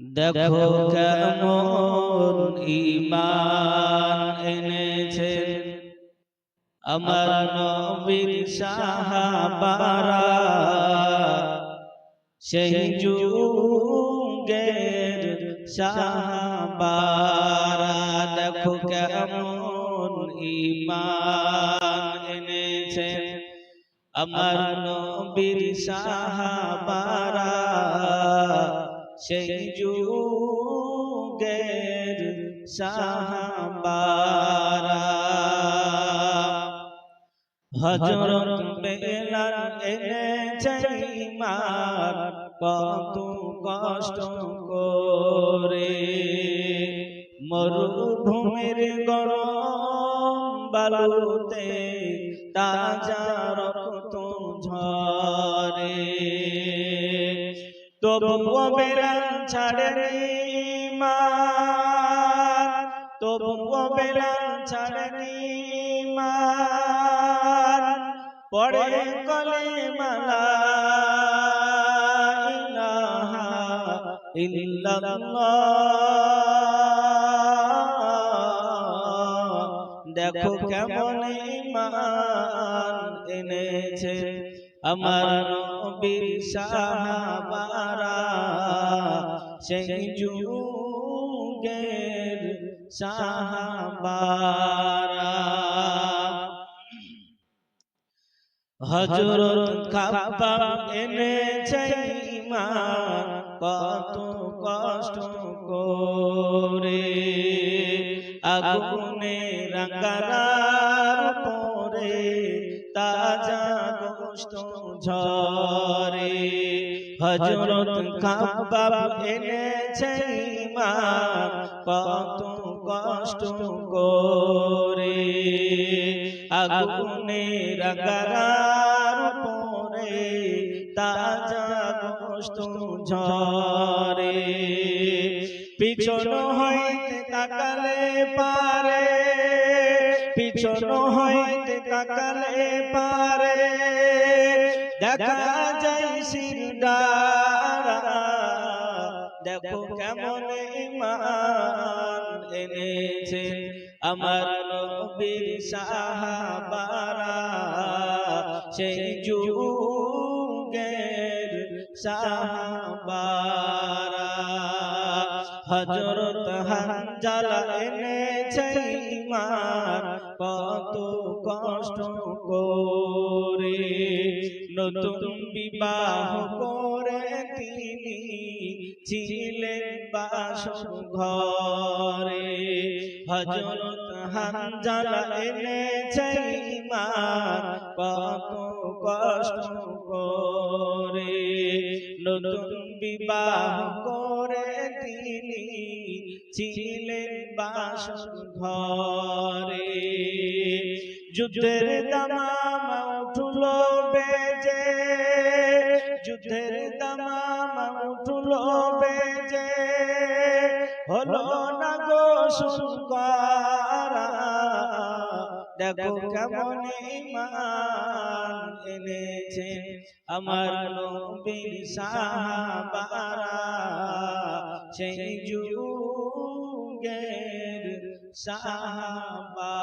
দেখো কেমন ইমান এনেছেন আমার নবীর সাহাবারা সেই যুগের সাহাবারা। দেখো কেমন ইমান এনেছেন আমার নবীর সাহাবারা সেই যুগের সাহাবারা। হজরত বেলাল এনেছে কত কষ্ট করে। মরুভূমির গরম বালুতে তাজা রক্ত ঝরে তবুও বেলাল ছাড়ে ইমান তবুও বেলাল ছাড়ে ইমান পড়ে কলে মালা, ইলাহা দেখো কেমন ইমান এনেছে আমার নবীর সাহাবারা সেই যুগের সাহাবারা। হজরত কাবা কত কষ্ট করে। আগুনে পরে তাজা গোস্ত ঝরে। হজরত কাবা এনেছে ইমান কত কষ্ট করে। আগুনে রাগারার পরে তাজা গোস্ত ঝরে। পিছন হইতে তাকালে পারে পিছন হইতে তাকালে পারে। দেখা যায় সিরডারা দেখো কেমন ইমান এনেছে আমার নবীর সাহাবারা। সেই যুগের সাহাবারা। হজরত হানজালা এনেছে ইমান, কত কষ্ট করে। নতুন বিবাহ করে তিনি ছিলেন বাসন ঘরে হজরত হানজালা এনেছে ইমান, কত কষ্ট করে। নতুন বিবাহ করে তিনি ছিলেন বাসন ঘরে যুদ্ধের দামামা উঠল বেজে, যুদ্ধের দামামা উঠল বেজে। হলো না গো সুকারা দেখো কেমন ইমান। এনেছে আমার নবীর সাহাবারা সেই যুগের সাহাবারা